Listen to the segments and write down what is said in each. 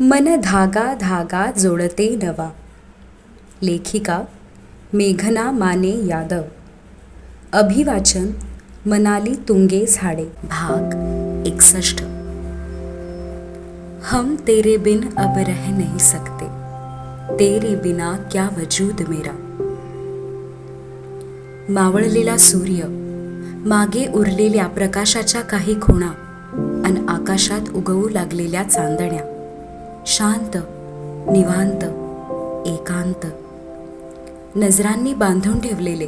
मन धागा धागा जोडते नवा. लेखिका मेघना माने यादव. अभिवाचन मनाली तुंगे झाडे. भाग एकसष्ट. हम तेरे बिन अब रह नहीं सकते. तेरे बिना क्या वजूद मेरा? मावळलेला सूर्य मागे उरलेल्या प्रकाशाच्या काही खुणा अन आकाशात उगवू लागलेल्या चांदण्या. शांत निवांत एकांत. नजरांनी बांधून ठेवलेले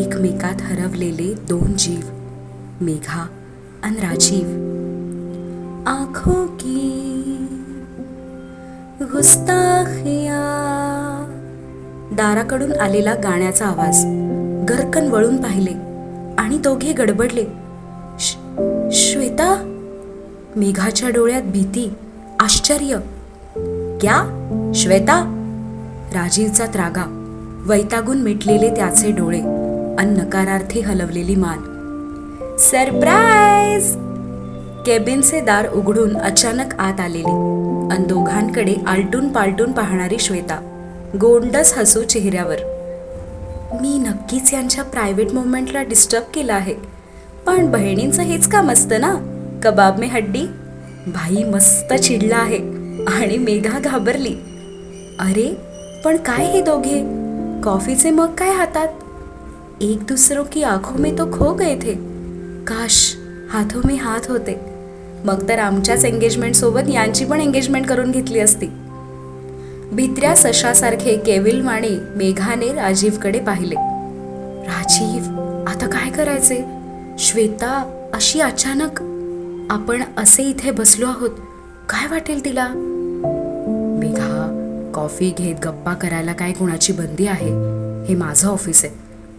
एकमेकात हरवलेले दोन जीव मेघा अन राजीव. आंखों की गुस्ताखिया. दाराकडून आलेला गाण्याचा आवाज गरकन वळून पाहिले आणि दोघे गडबडले. श्वेता मेघाच्या डोळ्यात भीती आश्चर्य क्या श्वेता राजीवचा त्रागा. वैतागून मिटलेले त्याचे डोळे अन नकारार्थी हलवलेली मान. सरप्राईज! केबिनचे दार उघडून अचानक आत आलेली अन दोघांकडे आलटून पालटून पाहणारी श्वेता गोंडस हसू चेहऱ्यावर. मी नक्कीच यांच्या प्रायव्हेट मुवमेंटला डिस्टर्ब केलं आहे पण बहिणींचं हेच काम असतं ना? कबाब में हड्डी? भाई मस्त चिडला आहे. आणि मेघा घाबरली. अरे पण काय हे दोघे? कॉफीचे मग काय हातात? एक दुसरो की आखो में तो खो गए थे. काश हाथों में हात होते. मग तर आमच्याच एंगेजमेंट सोबत यांची पण एंगेजमेंट करून घेतली असती. भित्र्या सशासारखे केविल वाणी मेघाने राजीवकडे पाहिले. राजीव आता काय करायचे? श्वेता अशी अचानक आपण असे इथे बसलो आहोत. काय वाटेल तिला? मेघा कॉफी घेत गप्पा करायला काय कुणाची बंदी आहे? हे माझं ऑफिस आहे.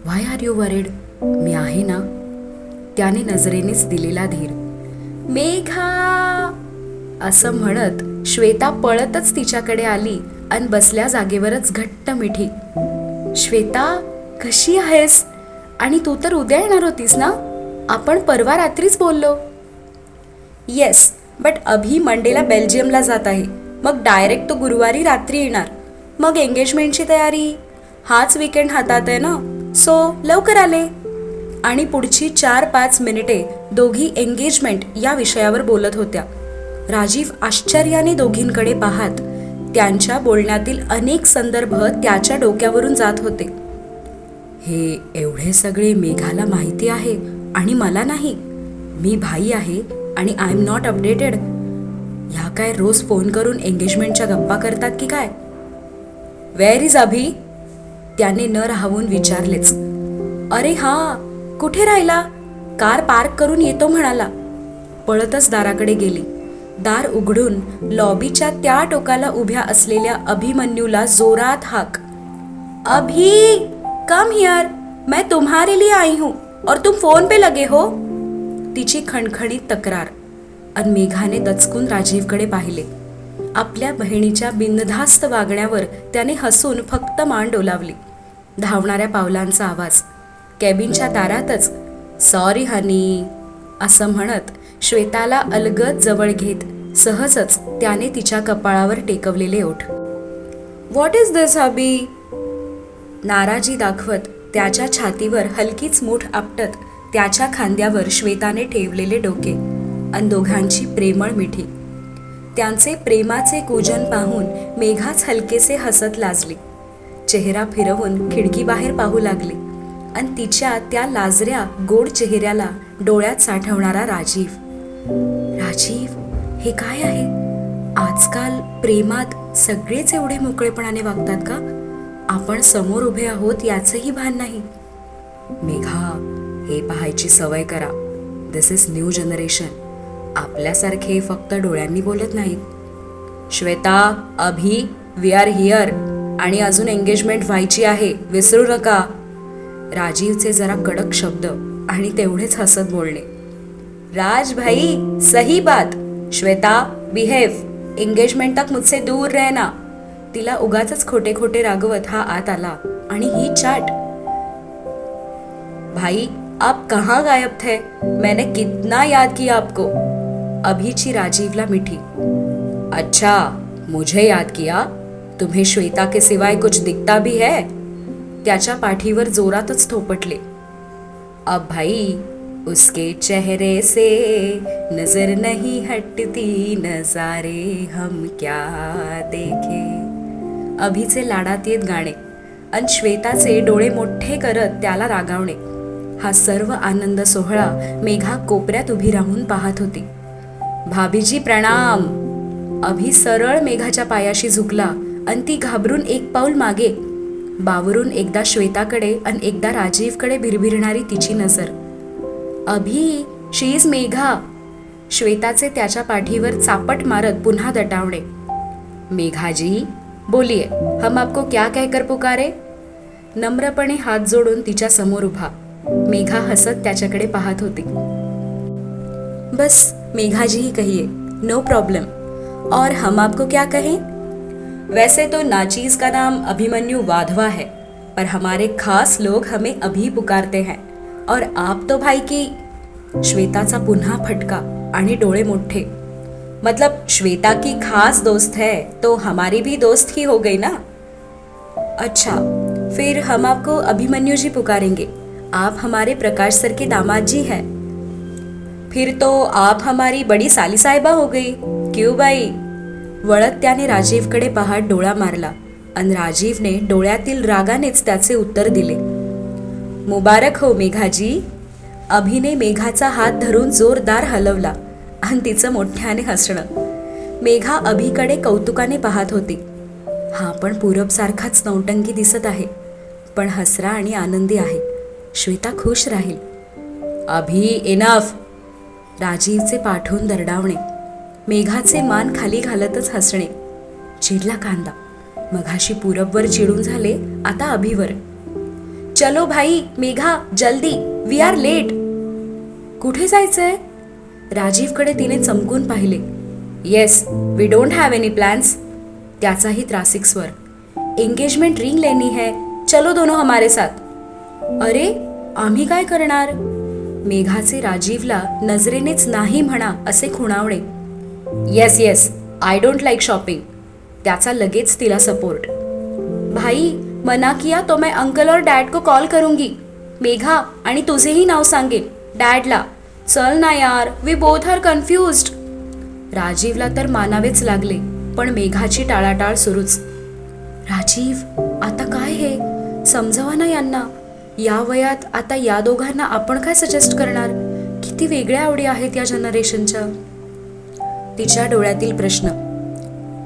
व्हाय आर यू वरेड मी आहे ना? त्याने नजरेनेच दिलेला धीर. मेघा असं म्हणत श्वेता पळतच तिच्याकडे आली आणि बसल्या जागेवरच घट्ट मिठी. श्वेता कशी आहेस? आणि तू तर उद्या येणार होतीस ना? आपण परवा रात्रीच बोललो. येस बट अभि मंडेला बेल्जियमला जात आहे. मग डायरेक्ट तो गुरुवारी रात्री येणार. मग एंगेजमेंटची तयारी? हाच विकेंड हातात आहे ना? सो लवकर आले. आणि पुढची चार पाच मिनिटे दोघी एंगेजमेंट या विषयावर बोलत होत्या. राजीव आश्चर्याने दोघींकडे पाहात त्यांच्या बोलण्यातील अनेक संदर्भ त्याच्या डोक्यावरून जात होते. हे एवढे सगळे मेघाला माहिती आहे आणि मला नाही. मी भाई आहे. आणि आय एम नॉट अपडेटेड ह्या काय रोज फोन करून एंगेजमेंटच्या गप्पा करतात की काय? वेअर इज अभी? त्याने न राहून विचारलेच. अरे हा कुठे राहिला? कार पार्क करून येतो म्हणाला. पळतच दाराकडे गेली. दार उघडून लॉबीच्या त्या टोकाला उभ्या असलेल्या अभिमन्यूला जोरात हाक. अभी कम हियर मैं तुम्हारे लिए आई हूं. और तुम फोन पे लगे हो? तिची खणखणीत तक्रार. अन मेघाने दचकून राजीवकडे पाहिले. आपल्या बहिणीच्या बिनधास्त वागण्यावर त्याने हसून फक्त मान डोलावली. धावणाऱ्या पावलांचा आवाज. कॅबिनच्या दारातच सॉरी हनी असं म्हणत श्वेताला अलगद जवळ घेत सहजच त्याने तिच्या कपाळावर टेकवलेले ओठ. व्हॉट इज दिस हबी नाराजी दाखवत त्याच्या छातीवर हलकीच मूठ आपटत त्याच्या खांद्यावर श्वेताने ठेवलेले डोके अन दोघांची प्रेमळ मिठी. त्यांचे प्रेमाचे कुजन पाहून मेघाच हलकेसे हसत लाजली. चेहरा फिरवून खिडकीबाहेर पाहू लागली आणि तिच्या त्या लाजऱ्या गोड चेहऱ्याला डोळ्यात साठवणारा राजीव. राजीव हे काय आहे? आजकाल प्रेमात सगळेच एवढे मोकळेपणाने वागतात का? आपण समोर उभे आहोत याचंही भान नाही. मेघा हे पाहायची सवय करा. दिस इज न्यू जनरेशन आपल्यासारखे फक्त डोळ्यांनी बोलत नाहीत. Shweta Abhi we are here आणि अजून एंगेजमेंट व्हायची आहे. विसरू नका. राजीवचे जरा कडक शब्द आणि तेवढेच हसत बोलणे. राज भाई सही बात. श्वेता बिहेव एंगेजमेंट तक मुझसे दूर रहना. तिला उगाच खोटे खोटे रागवत हा आत आला. आणि ही चाट. भाई आप कहाँ गायब थे? मैंने कितना याद किया आपको। अभिची राजीवला मिठी। अच्छा मुझे याद किया। तुम्हें श्वेता के सिवाय कुछ दिखता भी है? त्याच्या पाठीवर जोरातच थोपटले। अब भाई उसके चेहरे से नजर नहीं हटती नजारे हम क्या देखे। अभिचे लाडात येत गाणे। आणि श्वेताचे डोळे मोठे करत त्याला रागावणे। हा सर्व आनंद सोहळा मेघा कोपऱ्यात उभी राहून पाहत होती. भाभीजी प्रणाम. अभि सरळ मेघाच्या पायाशी झुकला आणि ती घाबरून एक पाऊल मागे. बावरून एकदा श्वेताकडे आणि एकदा राजीवकडे भिरभिरणारी तिची नजर. अभि शी इज मेघा. श्वेताचे त्याच्या पाठीवर चापट मारत पुन्हा दटावणे. मेघाजी बोलिये हम आपको क्या कहकर पुकारे? नम्रपणे हात जोडून तिच्या समोर उभा. मेघा हसत त्याच्याकडे पाहत होती. बस मेघा जी ही कहिए नो प्रॉब्लम और हम आपको क्या कहें? वैसे तो नाचीज का नाम अभिमन्यु वाधवा है पर हमारे खास लोग हमें अभी पुकारते हैं। और आप तो भाई की श्वेताचा पुन्हा फटका आणि डोळे मोठे। मतलब श्वेता की खास दोस्त है तो हमारी भी दोस्त ही हो गई ना? अच्छा फिर हम आपको अभिमन्यु जी पुकारेंगे। आप हमारे प्रकाश सर के दामाद जी हैं। फिर तो आप हमारी बड़ी साली साहेबा हो गई। क्यों बाई वळत त्याने राजीवकडे पहाट डोळा मारला। आणि राजीवने डोळ्यातील रागानेच त्याचे उत्तर दिले। मुबारक हो मेघाजी अभिने मेघाचा हात धरून जोरदार हलवला आणि तिचं मोठ्याने हसणं। मेघा अभिकडे कौतुकाने पाहत होती। हा पण पूरबसारखाच नौटंकी दिसत आहे पण हसरा आणि आनंदी आहे। श्वेता खुश राहील. अभी इनफ राजीवचे पाठवून दरडावणे. मेघाचे मान खाली घालतच हसणे. चिडला कांदा. मघाशी पूरबवर चिडून झाले आता अभिवर. चलो भाई मेघा जल्दी. वी आर लेट कुठे जायचंय? राजीवकडे तिने चमकून पाहिले. Yes we don't have any plans त्याचाही त्रासिक स्वर. एंगेजमेंट रिंग लेनी है. चलो दोनों हमारे साथ. अरे आम्ही काय करणार? मेघाचे राजीवला नजरेनेच नाही म्हणा असे खुणावणे. Yes yes I don't like shopping त्याचा लगेच तिला सपोर्ट भाई मना किया तो मैं अंकल और डॅड को कॉल करूंगी. मेघा आणि तुझेही नाव सांगेन डॅडला चल ना यार वी बोथ आर कन्फ्युज्ड राजीवला तर मानावेच लागले पण मेघाची टाळाटाळ सुरूच. राजीव आता काय हे? समजावा ना यांना. या वयात आता या दोघांना आपण काय सजेस्ट करणार? किती वेगळ्या आवडी आहेत या जनरेशनच्या तिच्या डोळ्यातील प्रश्न.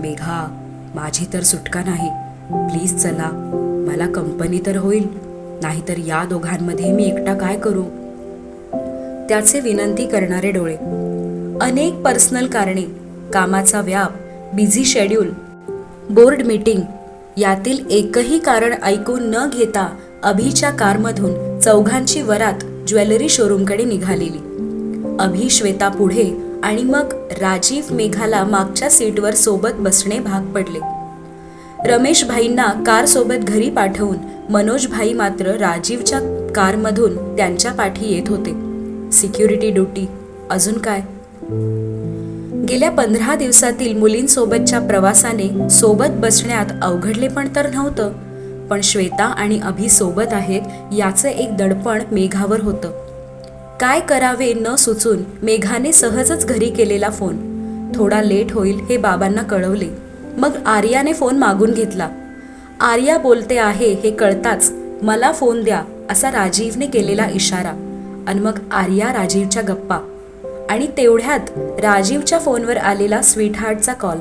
मेघा माझी तर सुटका नाही. प्लीज चला. मला कंपनी तर होईल. नाहीतर या दोघांमध्ये मी एकटा काय करू? त्याचे विनंती करणारे डोळे. अनेक पर्सनल कारणे कामाचा व्याप बिझी शेड्यूल बोर्ड मीटिंग यातील एकही कारण ऐकून न घेता अभिच्या कारमधून चौघांची वरात ज्वेलरी शोरूमकडे निघालेली. अभि श्वेता पुढे आणि मग राजीव मेघाला मागच्या सीटवर सोबत बसणे भाग पडले. रमेश भाईंना कार सोबत घरी पाठवून मनोज भाई मात्र राजीवच्या कारमधून त्यांच्या पाठी येत होते. सिक्युरिटी ड्युटी अजून काय? गेल्या पंधरा दिवसातील मुलींसोबतच्या प्रवासाने सोबत बसण्यात अवघडले पण तर नव्हतं. पण श्वेता आणि अभि सोबत आहेत याचं एक दडपण मेघावर होतं. काय करावे न सुचून मेघाने सहजच घरी केलेला फोन. थोडा लेट होईल हे बाबांना कळवले. मग आर्याने फोन मागून घेतला. आर्या बोलते आहे हे कळताच. मला फोन द्या असा राजीवने केलेला इशारा. आणि मग आर्या राजीवच्या गप्पा. आणि तेवढ्यात राजीवच्या फोनवर आलेला स्वीटहार्टचा कॉल.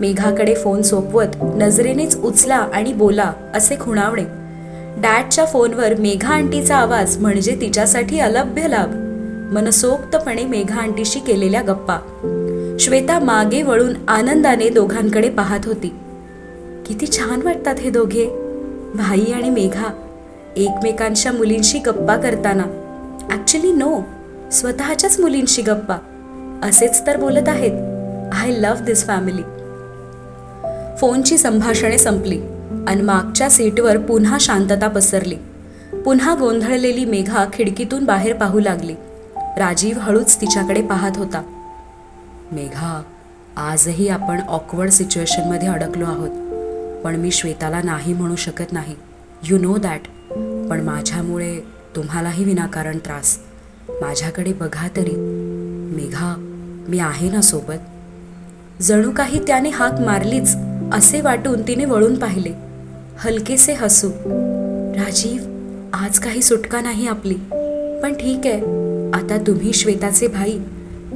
मेघाकडे फोन सोपवत नजरेनेच उचला आणि बोला असे खुणावणे. डॅडच्या फोनवर मेघा आंटीचा आवाज म्हणजे तिच्यासाठी अलभ्य लाभ. मनसोक्तपणे मेघा आंटीशी केलेल्या गप्पा. श्वेता मागे वळून आनंदाने दोघांकडे पाहत होती. किती छान वाटतात हे दोघे. भाई आणि मेघा. एकमेकांच्या मुलींशी गप्पा करताना. ॲक्च्युली नो स्वतःच्याच मुलींशी गप्पा. असेच तर बोलत आहेत. आय लव्ह दिस फॅमिली फोनची संभाषणे संपली आणि मागच्या सीटवर पुन्हा शांतता पसरली. पुन्हा गोंधळलेली मेघा खिडकीतून बाहेर पाहू लागली. राजीव हळूच तिच्याकडे पाहत होता. मेघा आजही आपण ऑकवर्ड सिच्युएशनमध्ये अडकलो आहोत. पण मी श्वेताला नाही म्हणू शकत नाही. यू नो दॅट पण माझ्यामुळे तुम्हालाही विनाकारण त्रास. माझ्याकडे बघा तरी. मेघा मी आहे ना सोबत? जणू काही त्याने हाक मारलीच. असे वाटून तिने वळून पाहिले. हलकेसे हसू. राजीव आज काही सुटका नाही आपली. पण ठीक आहे. आता तुम्ही श्वेताचे भाई.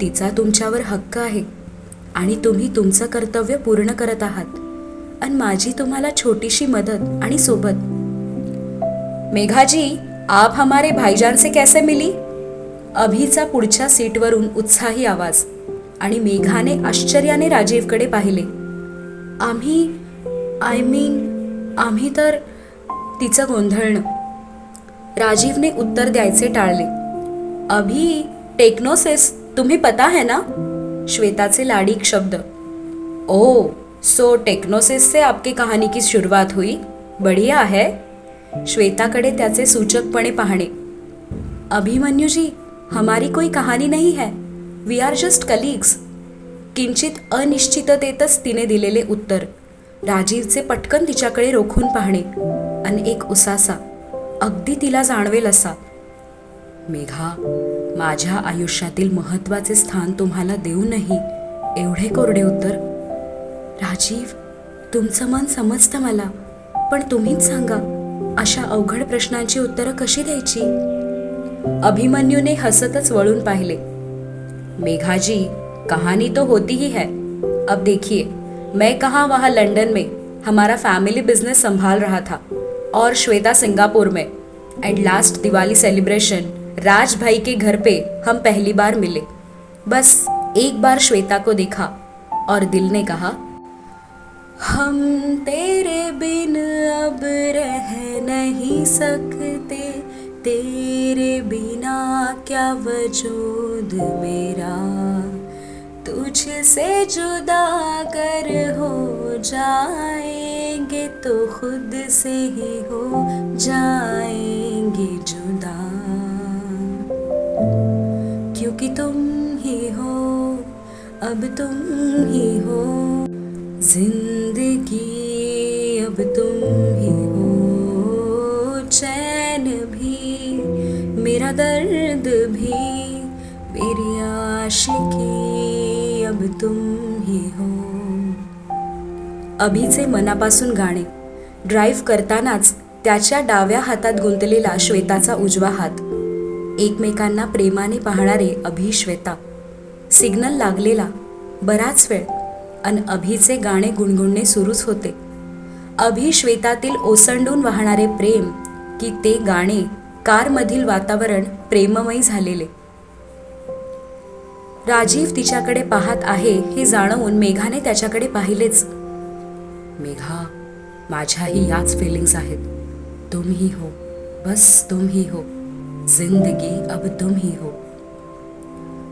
तिचा तुमच्यावर हक्क आहे. आणि तुम्ही तुमचं कर्तव्य पूर्ण करत आहात. आणि माझी तुम्हाला छोटीशी मदत आणि सोबत. मेघाजी आप हमारे भाईजान से कैसे मिली? अभिचा पुढच्या सीटवरून उत्साही आवाज. आणि मेघाने आश्चर्याने राजीवकडे पाहिले. आम्ही आय मीन आम्ही तर तिचं गोंधळणं. राजीवने उत्तर द्यायचे टाळले. अभी टेक्नोसिस तुम्ही पता है ना? श्वेताचे लाडीक शब्द. ओ सो टेक्नोसिस से आपकी कहानी की सुरुवात हुई? बढ़िया है. श्वेताकडे त्याचे सूचकपणे पाहणे. अभिमन्यूजी हमारी कोई कहानी नहीं है. वी आर जस्ट कलीग्स किंचित अनिश्चिततेतच तिने दिलेले उत्तर. राजीवचे पटकन तिच्याकडे रोखून पाहणे आणि एक उसासा अगदी तिला जाणवेल असा. मेघा माझ्या आयुष्यातील महत्त्वाचे स्थान तुम्हाला देऊनही एवढे कोरडे उत्तर. राजीव तुमचं मन समजतं मला पण तुम्हीच सांगा अशा अवघड प्रश्नांची उत्तरं कशी द्यायची? अभिमन्यूने हसतच वळून पाहिले. मेघाजी कहानी तो होती ही है। अब देखिए, मैं कहाँ वहाँ लंदन में हमारा फैमिली बिज़नेस संभाल रहा था और श्वेता सिंगापुर में। And last Diwali celebration Raj भाई के घर पे हम पहली बार मिले। बस एक बार श्वेता को देखा और दिल ने कहा, हम तेरे बिन अब रह नहीं सकते। तेरे बिना क्या वजूद मेरा? तुझसे जुदा कर हो जाएँगे तो खुद से ही हो जाएँगे जुदा। क्योंकि तुम ही हो, अब तुम ही हो, ज़िंदगी अब तुम ही हो, चैन भी मेरा दर्द अभिचे मनापासून गाणे. ड्राईव्ह करतानाच त्याच्या डाव्या हातात गुंतलेला श्वेताचा उजवा हात. एकमेकांना प्रेमाने पाहणारे अभि श्वेता. सिग्नल लागलेला बराच वेळ अन अभिचे गाणे गुणगुणणे सुरूच होते. अभि श्वेतातील ओसंडून वाहणारे प्रेम की ते गाणे कारमधील वातावरण प्रेममयी झालेले. राजीव तिच्याकडे पाहत आहे हे जाणवून मेघाने त्याच्याकडे पाहिलेच. मेघा माझ्याही याच फिलिंग्स आहेत. तुम ही. हो बस तुम ही. हो जिंदगी अब तुम ही हो.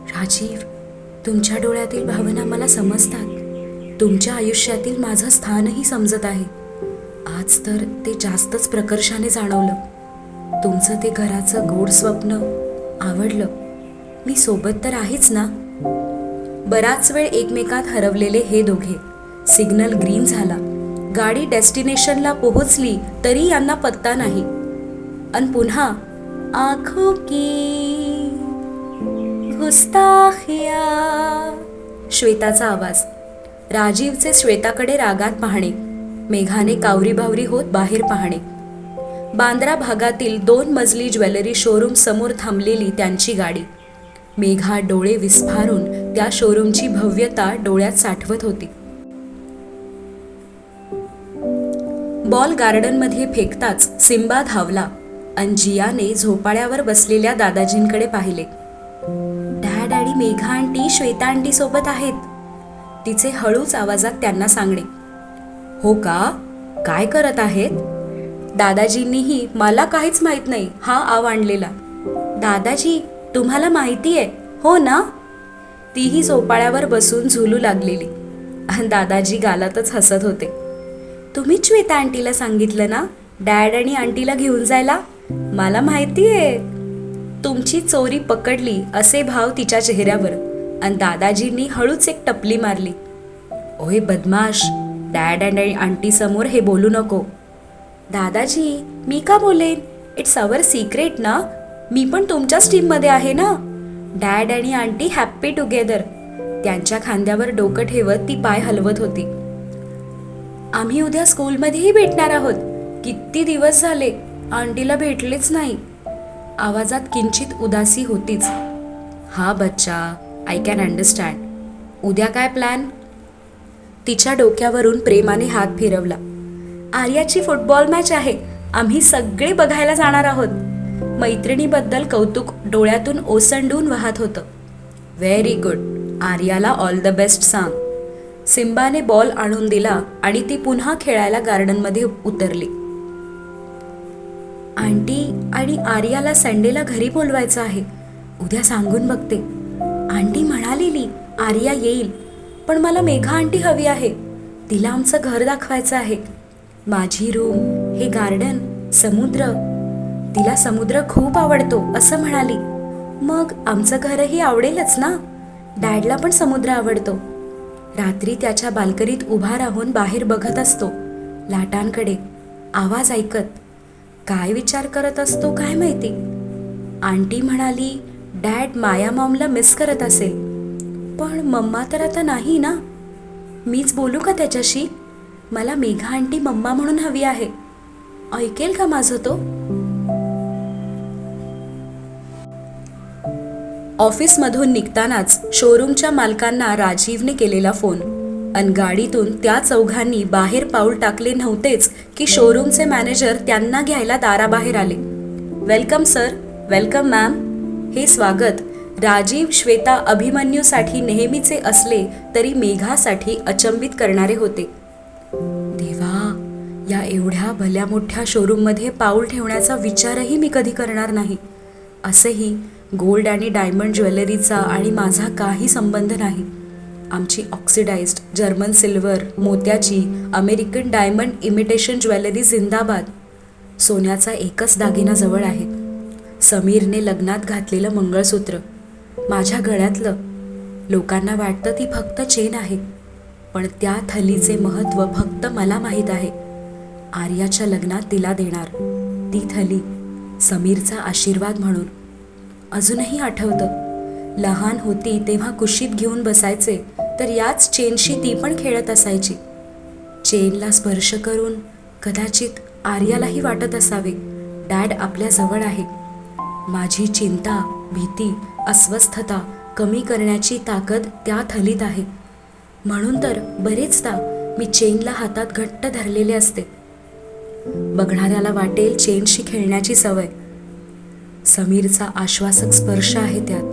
राजीव तुमच्या डोळ्यातील भावना मला समजतात. तुमच्या आयुष्यातील माझं स्थानही समजत आहे. आज तर ते जास्तच प्रकर्षाने जाणवलं. तुमचं ते घराचं गोड स्वप्न आवडलं. मी सोबत तर आहेच ना? बराच वेळ एकमेकात हरवलेले हे दोघे. सिग्नल ग्रीन झाला. गाडी डेस्टिनेशनला पोहोचली तरी यांना पत्ता नाही. अन पुन्हा आखो की गुस्ताखिया. श्वेताचा आवाज. राजीवचे श्वेताकडे रागात पाहणे. मेघाने कावरी बावरी होत बाहेर पाहणे. बांद्रा भागातील दोन मजली ज्वेलरी शोरूम समोर थांबलेली त्यांची गाडी. मेघा डोळे विस्फारून त्या शोरूमची भव्यता डोळ्यात साठवत होती. बॉल गार्डनमध्ये फेकताच सिम्बा धावला. आणि जियाने झोपाळ्यावर बसलेल्या दादाजींकडे पाहिले. डॅड आणि मेघा आंटी श्वेता आंटी सोबत आहेत. तिचे हळूच आवाजात त्यांना सांगणे. हो का? काय करत आहेत? दादाजींनीही मला काहीच माहीत नाही हा आव आणलेला. दादाजी तुम्हाला माहिती आहे हो ना? तीही झोपाळ्यावर बसून झुलू लागलेली. दादाजी गालातच हसत होते. तुम्हीच श्वेता आंटीला सांगितलं ना? डॅड आणि आंटीला घेऊन जायला? मला माहिती आहे. तुमची चोरी पकडली असे भाव तिच्या चेहऱ्यावर. आणि दादाजींनी हळूच एक टपली मारली. ओहे बदमाश डॅड अँड आंटी समोर हे बोलू नको. दादाजी मी का बोलेन? इट्स अवर सिक्रेट ना? मी पण तुमच्याच टीममध्ये आहे ना? डॅड आणि आंटी हॅप्पी टुगेदर त्यांच्या खांद्यावर डोकं ठेवत ती पाय हलवत होती. आम्ही उद्या स्कूलमध्येही भेटणार आहोत. किती दिवस झाले आंटीला भेटलेच नाही. आवाजात किंचित उदासी होतीच. हा बच्चा आय कॅन अंडरस्टँड उद्या काय प्लॅन तिच्या डोक्यावरून प्रेमाने हात फिरवला. आर्याची फुटबॉल मॅच आहे. आम्ही सगळे बघायला जाणार आहोत. मैत्रिणीबद्दल कौतुक डोळ्यातून ओसंडून वाहत होतं. व्हेरी गुड आर्याला ऑल द बेस्ट सांग. सिम्बाने बॉल आणून दिला आणि ती पुन्हा खेळायला गार्डनमध्ये उतरली. आंटी आणि आर्याला संडेला घरी बोलवायचं आहे. उद्या सांगून बघते. आंटी म्हणालेली आर्या येईल पण मला मेघा आंटी हवी आहे. तिला आमचं घर दाखवायचं आहे. माझी रूम हे गार्डन समुद्र. तिला समुद्र खूप आवडतो असं म्हणाली. मग आमचं घरही आवडेलच ना? डॅडला पण समुद्र आवडतो. रात्री त्याच्या बाल्कनीत उभा राहून बाहेर बघत असतो. लाटांकडे आवाज ऐकत काय विचार करत असतो काय माहिती? आंटी म्हणाली डॅड माया मॉमला मिस करत असेल. पण मम्मा तर आता नाही ना? मीच बोलू का त्याच्याशी? मला मेघा आंटी मम्मा म्हणून हवी आहे. ऐकेल का माझं तो? ऑफिसमधून निघतानाच शोरूमच्या मालकांना राजीवने केलेला फोन. अन गाडीतून त्या चौघांनी बाहेर पाऊल टाकले नव्हतेच की शोरूमचे मॅनेजर त्यांना घ्यायला दाराबाहेर आले. वेलकम सर वेलकम मॅम हे स्वागत राजीव श्वेता अभिमन्यूसाठी नेहमीचे असले तरी मेघासाठी अचंबित करणारे होते. देवा या एवढ्या भल्या मोठ्या शोरूममध्ये पाऊल ठेवण्याचा विचारही मी कधी करणार नाही. असेही गोल्ड आणि डायमंड ज्वेलरीचा आणि माझा काही संबंध नाही. आमची ऑक्सिडाइज्ड जर्मन सिल्वर मोत्याची अमेरिकन डायमंड इमिटेशन ज्वेलरी जिंदाबाद. सोन्याचा एकच दागिना जवळ आहे. समीरने लग्नात घातलेलं मंगळसूत्र. माझ्या गळ्यातलं. लोकांना वाटतं ती फक्त चेन आहे. पण त्या थलीचे महत्त्व फक्त मला माहीत आहे. आर्याच्या लग्नात तिला देणार. ती थली समीरचा आशीर्वाद म्हणून. अजूनही आठवतं. लहान होती तेव्हा कुशीत घेऊन बसायचे तर याच चेनशी ती पण खेळत असायची. चेनला स्पर्श करून कदाचित आर्यालाही वाटत असावे डॅड आपल्या जवळ आहे. माझी चिंता भीती अस्वस्थता कमी करण्याची ताकद त्या थलीत आहे. म्हणून तर बरेचदा मी चेनला हातात घट्ट धरलेले असते. बघणाऱ्याला वाटेल चेनशी खेळण्याची सवय. समीरचा आश्वासक स्पर्श आहे त्यात.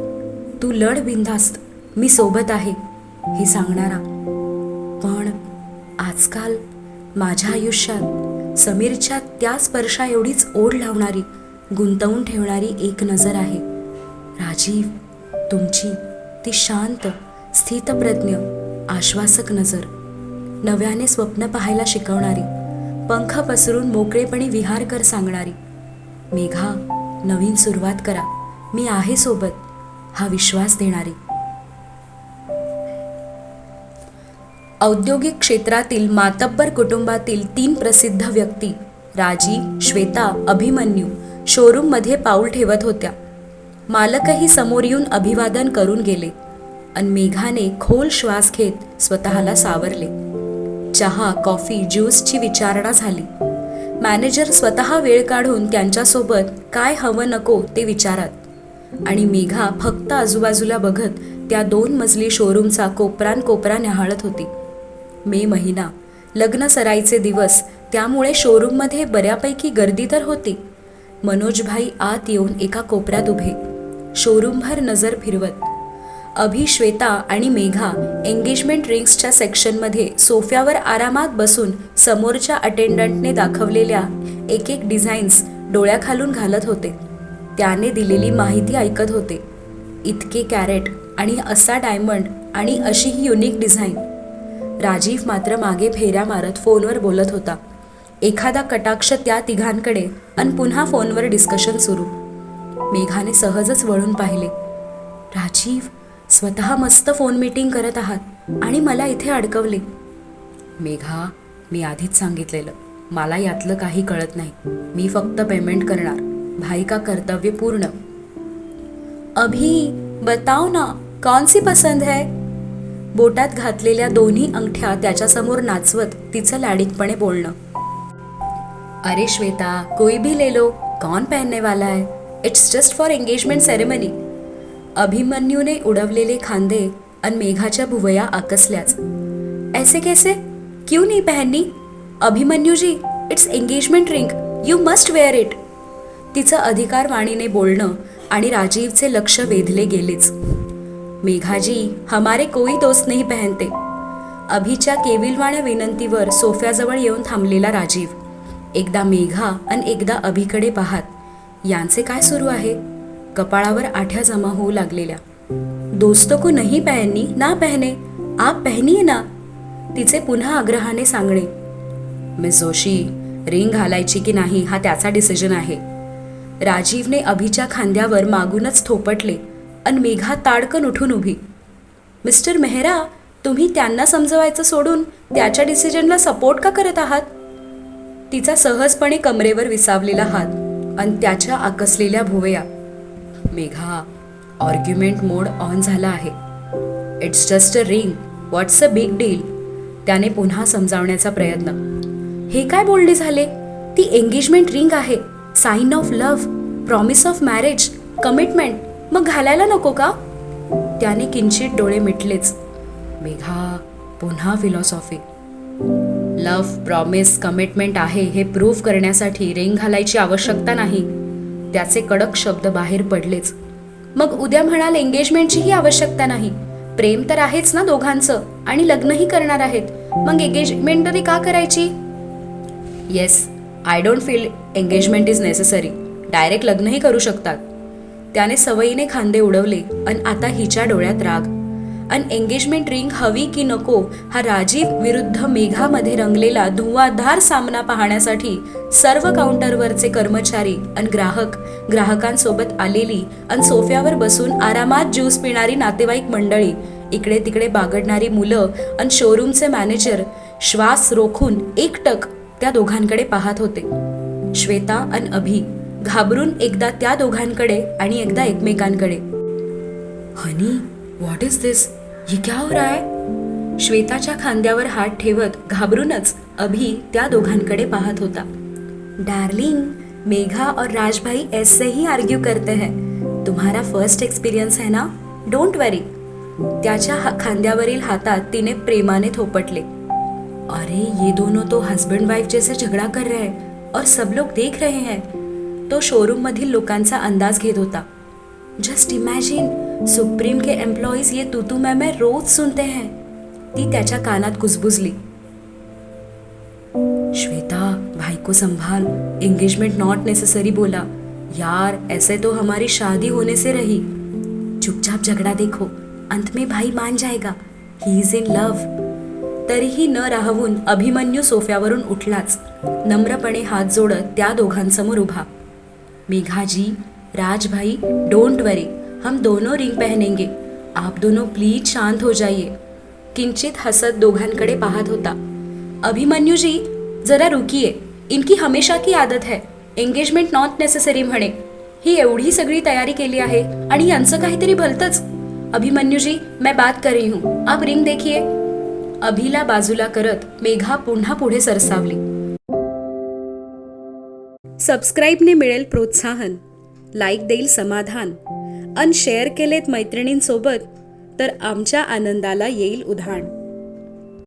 तू लढ बिंदास्त मी सोबत आहे हे सांगणारा. पण आजकाल माझ्या आयुष्यात समीरच्या त्या स्पर्शा एवढीच ओढ लावणारी गुंतवून ठेवणारी एक नजर आहे. राजीव तुमची ती शांत स्थितप्रज्ञ आश्वासक नजर. नव्याने स्वप्न पाहायला शिकवणारी पंख पसरून मोकळेपणे विहार कर सांगणारी. मेघा नवीन सुरुवात करा. मी आहे सोबत. हा विश्वास देणारी. औद्योगिक क्षेत्रातील मातब्बर कुटुंबातील तीन प्रसिद्ध व्यक्ती राजी श्वेता अभिमन्यू शोरूममध्ये पाऊल ठेवत होत्या. मालकही समोर येऊन अभिवादन करून गेले अन मेघाने खोल श्वास घेत स्वतःला सावरले. चहा कॉफी ज्यूसची विचारणा झाली. मॅनेजर स्वतः वेळ काढून त्यांच्यासोबत काय हवं नको ते विचारात. आणि मेघा फक्त आजूबाजूला बघत त्या दोन मजली शोरूमचा कोपरान कोपरा न्याहाळत होती. मे महिना. लग्न सराईचे दिवस. त्यामुळे शोरूममध्ये बऱ्यापैकी गर्दी तर होती. मनोजभाई आत येऊन एका कोपऱ्यात उभे. शोरूमभर नजर फिरवत. अभिश्वेता आणि मेघा एंगेजमेंट रिंग्सच्या सेक्शनमध्ये सोफ्यावर आरामात बसून समोरच्या अटेंडंटने दाखवलेल्या एक एक डिझाईन्स डोळ्याखालून घालत होते. त्याने दिलेली माहिती ऐकत होते. इतके कॅरेट आणि असा डायमंड आणि अशी ही युनिक डिझाईन राजीव मात्र मागे फेऱ्या मारत फोनवर बोलत होता. एखादा कटाक्ष त्या तिघांकडे आणि पुन्हा फोनवर डिस्कशन सुरू. मेघाने सहजच वळून पाहिले. राजीव स्वतः मस्त फोन मीटिंग करत आहात आणि मला इथे अडकवले. मेघा मी आधीच सांगितलेलं. मला यातलं काही कळत नाही. मी फक्त पेमेंट करणार. भाई का कर्तव्य पूर्ण. अभी बताओ ना कौन सी पसंद है? बोटात घातलेल्या दोन्ही अंगठ्या त्याच्यासमोर नाचवत तिचं लाडिकपणे बोलणं. अरे श्वेता कोई भी ले लो. कौन पहनने वाला है? It's just for engagement ceremony अभिमन्यूने उडवलेले खांदे अन मेघाच्या भुवया आकसल्याच. ऐसे कैसे? क्यों नहीं पहननी? Abhimanyu ji it's engagement ring you must wear it तिचं अधिकार वाणीने बोलणं आणि राजीवचे लक्ष वेधले गेलेच. मेघाजी हमारे कोई दोस्त नाही पहनते. अभिच्या केविलवाण्या विनंतीवर सोफ्याजवळ येऊन थांबलेला राजीव. एकदा मेघा आणि एकदा अभिकडे पाहात. यांचे काय सुरू आहे? कपाळावर आठ्या जमा होऊ लागलेल्या. दोस्त को नाही पहननी ना पहने आप पहनिए ना? तिचे पुन्हा आग्रहाने सांगणे. मिस जोशी रिंग घालायची की नाही हा त्याचा डिसिजन आहे. राजीवने अभिच्या खांद्यावर मागूनच थोपटले अन मेघा ताडकन उठून उभी. मिस्टर मेहरा तुम्ही त्यांना समजवायचं सोडून त्याच्या डिसिजनला सपोर्ट का करत आहात? तिचा सहजपणे कमरेवर विसावलेला हात आणि त्याच्या आकसलेल्या भुवया. मेघा ऑर्ग्युमेंट मोड ऑन झाला आहे. It's just a ring what's a big deal त्याने पुन्हा समजावण्याचा प्रयत्न. हे काय बोलणे झाले? ती एंगेजमेंट रिंग आहे. Sign of love promise of marriage commitment मग घालायला नको का? त्याने किंचित डोळे मिटलेच. मेघा पुन्हा फिलॉसॉफी लव्ह प्रॉमिस कमिटमेंट आहे हे प्रूव्ह करण्यासाठी रिंग घालायची आवश्यकता नाही. त्याचे कडक शब्द बाहेर पडलेच. मग उद्या म्हणाल एंगेजमेंटचीही आवश्यकता नाही. प्रेम तर आहेच ना दोघांचं? आणि लग्नही करणार आहेत. मग एंगेजमेंट तरी का करायची? Yes I don't feel engagement is necessary direct लग्नही करू शकतात. त्याने सवयीने खांदे उडवले आणि आता हिच्या डोळ्यात राग. आणि एंगेजमेंट रिंग हवी की नको हा राजीव विरुद्ध मेघामध्ये रंगलेला धुवाधार सामना पाहण्यासाठी सर्व काउंटरवरचे कर्मचारी आणि ग्राहक ग्राहकांसोबत आलेली आणि सोफ्यावर बसून आरामात ज्यूस पिणारी नातेवाईक मंडळी इकडे तिकडे बागडणारी मुलं आणि शोरूमचे मॅनेजर श्वास रोखून एकटक त्या दोघांकडे पाहत होते. श्वेता आणि अभि घाबरून एकदा त्या दोघांकडे आणि एकदा एकमेकांकडे. हनी व्हॉट इज दिस ये क्या हो रहा है? श्वेताच्या खांद्यावर हात ठेवत घाबरूनच अभि त्या दोघांकडे पाहत होता. डार्लिंग मेघा और राज भाई ऐसे ही आर्ग्यू करते हैं. तुम्हारा फर्स्ट एक्सपिरियन्स है ना? डोंट वरी त्याच्या खांद्यावरील हातात तिने प्रेमाने थोपटले. अरे ये दोनों तो हस्बैंड वाइफ जैसे झगड़ा कर रहे हैं और सब लोग देख रहे हैं. तो शोरूम मधील लोकांचा अंदाज घेत होता. जस्ट इमॅजिन सुप्रीम के एम्प्लॉईज ये तू तू मैं मैं रोज सुनते हैं। ती त्याच्या कानात कुजबुजली। श्वेता भाई को संभाल। एंगेजमेंट नॉट नेसेसरी बोला। यार ऐसे तो हमारी शादी होने से रही। चुपचाप झगड़ा देखो। अंत में भाई मान जाएगा। ही इज इन लव तरीही न राहवून अभिमन्यू सोफ्यावरून उठलाच। नम्रपणे हात जोडत त्या दोघांसमोर उभा. मेघाजी राजभाई डोंट वरी हम दोनों रिंग पहनेंगे। आप दोनों प्लीज शांत हो जाइए। किंचित हसत दोघांकडे पाहत होता। अभिमन्यूजी जरा रुकीये इनकी हमेशा की आदत है। एंगेजमेंट नॉट नेसेसरी म्हणे। ही एवढी सगळी तयारी केली आहे आणि यांचं काहीतरी भलतंच। अभिमन्यूजी मैं बात कर रही हूँ। आप रिंग देखिए। अभिला बाजूला करत मेघा पुन्हा पुढे सरसावली। सबस्क्राईबने मिळेल प्रोत्साहन। लाईक देईल समाधान। अन शेअर केलेत मैत्रिणींसोबत तर आमच्या आनंदाला येईल उधाण.